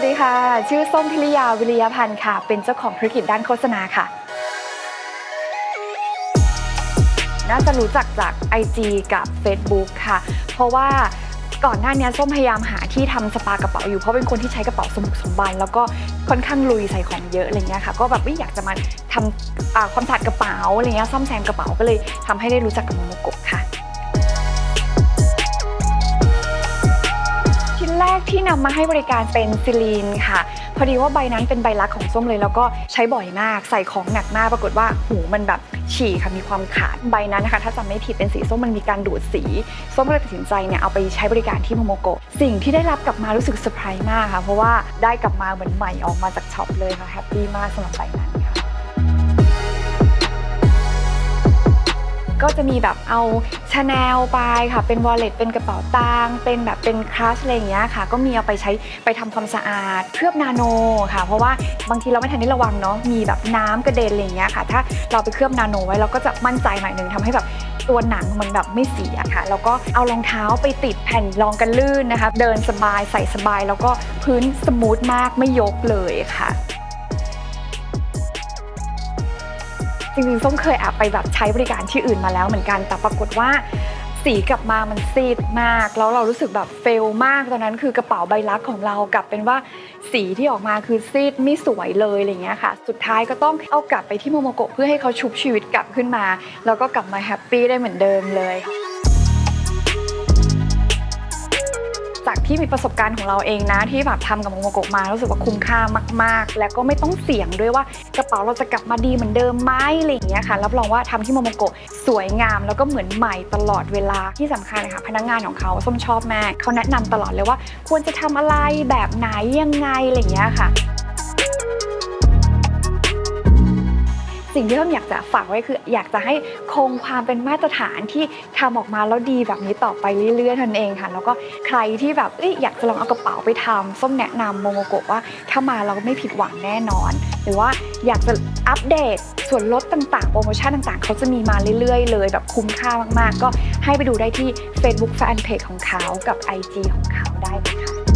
สวัสดีค่ะ ชื่อส้มพิริยาวิริยพันธ์ค่ะ เป็นเจ้าของธุรกิจด้านโฆษณาค่ะ น่าจะรู้จักจาก IG กับ Facebook ค่ะ เพราะว่าก่อนหน้านี้ส้มพยายามหาที่ทำสปากระเป๋าอยู่เพราะเป็นคนที่ใช้กระเป๋าสมบุกสมบัน แล้วก็ค่อนข้างลุยใส่ของเยอะอะไรเงี้ยค่ะ ก็แบบไม่อยากจะมาทำความสะอาดกระเป๋าอะไรเงี้ยซ่อมแซมกระเป๋าก็เลยทำให้ได้รู้จักกับโมโมโกะค่ะ กที่นำมาให้บริการเป็นซิลีนค่ะ พอดีว่าใบนั้นเป็นใบลักของส้มเลย แล้วก็ใช้บ่อยมากใส่ของหนักมากปรากฏว่าหูมันแบบฉี่ค่ะมีความขาดใบนั้นนะคะ ถ้าจำไม่ผิดเป็นสีส้มมันมีการดูดสี ส้มก็เลยตัดสินใจเนี่ยเอาไปใช้บริการที่โมโมโกะสิ่งที่ได้รับกลับมารู้สึกเซอร์ไพรส์มากค่ะ เพราะว่าได้กลับมาเหมือนใหม่ออกมาจากช็อปเลยค่ะแฮปปี้มากสำหรับใบนั้น ก็จะมีแบบเอาชาแนลไปค่ะ เป็นวอลเล็ตเป็นกระเป๋าตังค์เป็นแบบเป็นคลัชอะไรอย่างเงี้ยค่ะ ก็มีเอาไปใช้ไปทำความสะอาดเคลือบนาโนค่ะ เพราะว่าบางทีเราไม่ทันได้ระวังเนาะมีแบบน้ำกระเด็นอะไรอย่างเงี้ยค่ะ ถ้าเราไปเคลือบนาโนไว้เราก็จะมั่นใจหน่อยหนึ่งทำให้แบบตัวหนังมันแบบไม่เสียค่ะ แล้วก็เอารองเท้าไปติดแผ่นรองกันลื่นนะคะ เดินสบายใส่สบาย แล้วก็พื้นสมูทมากไม่ยกเลยค่ะ จริงๆส้มเคยแอบไปแบบใช้บริการที่อื่นมาแล้วเหมือนกัน แต่ปรากฏว่าสีกลับมามันซีดมาก แล้วเรารู้สึกแบบเฟลมากตอนนั้นคือกระเป๋าใบลักของเรากลับเป็นว่าสีที่ออกมาคือซีดไม่สวยเลยอะไรเงี้ยค่ะ สุดท้ายก็ต้องเอากลับไปที่โมโมโกะเพื่อให้เขาชุบชีวิตกลับขึ้นมา แล้วก็กลับมาแฮปปี้ได้เหมือนเดิมเลย จากที่มีประสบการณ์ของเราเองนะ ที่แบบทำกับโมโมโกะมารู้สึกว่าคุ้มค่ามาก ๆ แล้วก็ไม่ต้องเสี่ยงด้วยว่ากระเป๋าเราจะกลับมาดีเหมือนเดิมไหมอะไรอย่างเงี้ยค่ะรับรองว่าทำที่โมโมโกะสวยงาม แล้วก็เหมือนใหม่ตลอดเวลาที่สำคัญนะคะพนักงานของเขาส้มชอบมากเขาแนะนำตลอดเลยว่า ควรจะทำอะไรแบบไหนยังไงอะไรอย่างเงี้ยค่ะ สิ่งที่ผมอยากจะฝากไว้คือ อยากจะให้คงความเป็นมาตรฐานที่ทำออกมาแล้วดีแบบนี้ต่อไปเรื่อยๆนั่นเองค่ะ แล้วก็ใครที่แบบเอ้ยอยากจะลองเอากระเป๋าไปทำส้มแนะนำโมโมโกะว่าถ้ามาเราไม่ผิดหวังแน่นอน หรือว่าอยากจะอัปเดตส่วนลดต่างๆ โปรโมชั่นต่างๆ เขาจะมีมาเรื่อยๆ เลย แบบคุ้มค่ามากๆ ก็ให้ไปดูได้ที่ Facebook Fanpage ของเขากับ IG ของเขาได้เลยค่ะ